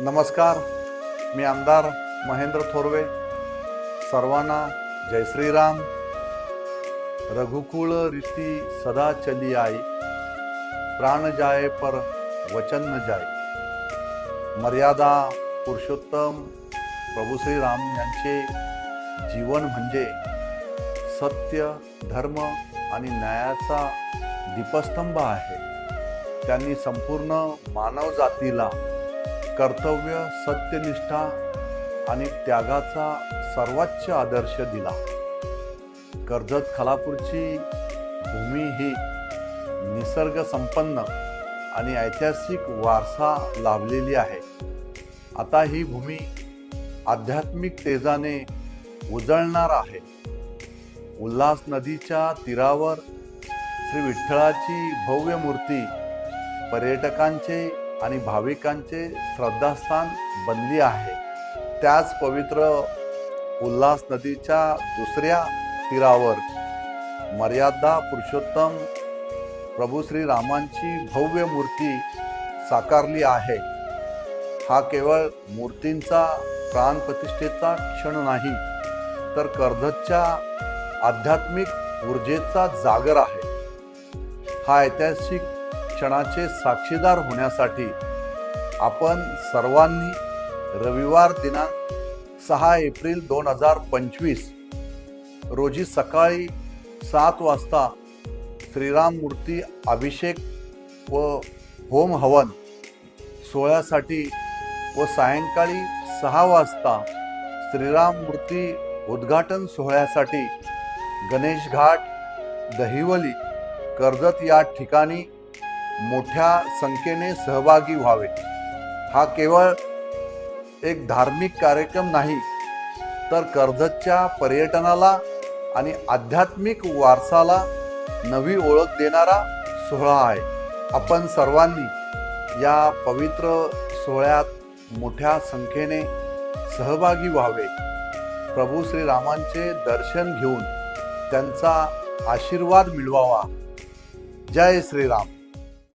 नमस्कार मी आमदार महेंद्र थोरवे सर्वांना जय श्रीराम. रघुकुळ रीती सदा चली आई प्राण जाय पर वचन न जाय. मर्यादा पुरुषोत्तम प्रभू श्रीराम यांचे जीवन म्हणजे सत्य धर्म आणि न्यायाचा दीपस्तंभ आहे. त्यांनी संपूर्ण मानव जातीला कर्तव्य सत्यनिष्ठा आणि त्यागाचा सर्वोच्च आदर्श दिला. कर्जत खालापूरची भूमी ही निसर्ग संपन्न आणि ऐतिहासिक वारसा लाभलेली आहे. आता ही भूमी आध्यात्मिक तेजाने उजळणार आहे. उल्हास नदीच्या तीरावर श्री विठ्ठलाची भव्य मूर्ती पर्यटकांचे आणि भाविकांचे श्रद्धास्थान बनली आहे. त्याच पवित्र उल्हास नदीच्या दुसऱ्या तीरावर मर्यादा पुरुषोत्तम प्रभू श्री रामांची भव्य मूर्ती साकारली आहे. हा केवळ मूर्तींचा प्राणप्रतिष्ठेचा क्षण नाही तर कर्जतच्या आध्यात्मिक ऊर्जेचा जागर आहे. हा ऐतिहासिक क्षणाचे साक्षीदार होण्यासाठी आपण सर्वांनी रविवार दिनांक सहा एप्रिल दोन हजार पंचवीस रोजी सकाळी सात वाजता श्रीराम मूर्ती अभिषेक व होम हवन सोहळ्यासाठी व सायंकाळी सहा वाजता श्रीराम मूर्ती उद्घाटन सोहळ्यासाठी गणेश घाट दहिवली कर्जत या ठिकाणी मोठ्या संख्येने सहभागी व्हावे. हा केवळ एक धार्मिक कार्यक्रम नाही तर कर्जतच्या पर्यटनाला आणि आध्यात्मिक वारसाला नवी ओळख देणारा सोहळा आहे. आपण सर्वांनी या पवित्र सोहळ्यात मोठ्या संख्येने सहभागी व्हावे. प्रभू श्रीरामांचे दर्शन घेऊन त्यांचा आशीर्वाद मिळवावा. जय श्रीराम.